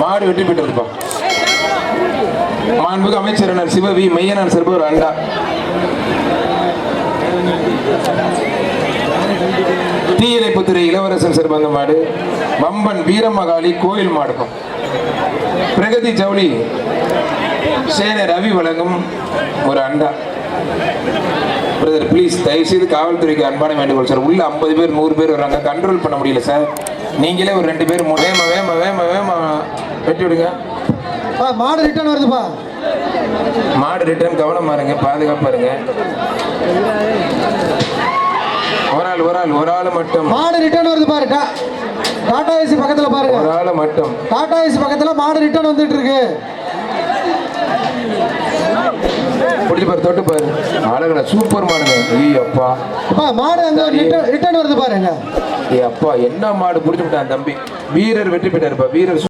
மாடு வெற்றி மாண்புக்கு அமைச்சர் சிவவி மையனார் சிறப்பு ஒரு அண்டா. தீயணைப்புத்துறை இளவரசன் சிறுபந்த மாடு. வம்பன் வீரமகாளி கோயில் மாடுக்கும். பிரகதி ஜவுளி சேன ரவி வழங்கும் ஒரு அண்டா. பிரதர் ப்ளீஸ் தயவுசெய்து காவல்துறைக்கு அன்பான வேண்டுகோள் சார் உள்ள ஐம்பது பேர் நூறு பேர் வராங்க. கண்ட்ரோல் பண்ண முடியல சார் நீங்களே ஒரு ரெண்டு பேர் வேம வேம வேம வேம வெட்டி விடுங்க. மாடு ரிட்டர்ன் வருதுப்பா மாடு ரிட்டர்ன் கவனமா இருங்க பாதுகாப்பா இருங்க. ஒரு ஆள் ஒரு ஆள் ஒரு ஆள் மட்டும். மாடு ரிட்டர்ன் வருது பாரு டா- டாடா ஏசி பக்கத்துல பாருங்க. ஒரு ஆள் மட்டும். டாடா ஏசி பக்கத்துல மாடு ரிட்டர்ன் வந்துட்டு இருக்கு. பிடிச்சி பாரு தொட்டு பாரு. அழகுல சூப்பர் மாடுங்க. ஐயோ அப்பா அப்பா மாடு அங்க ரிட்டர்ன் வருது பாருங்க. ஏ அப்பா என்ன மாடு பிடிச்சி விட்டான் தம்பி? வீரர் வெற்றி பெற்றாருப்பா வீரர்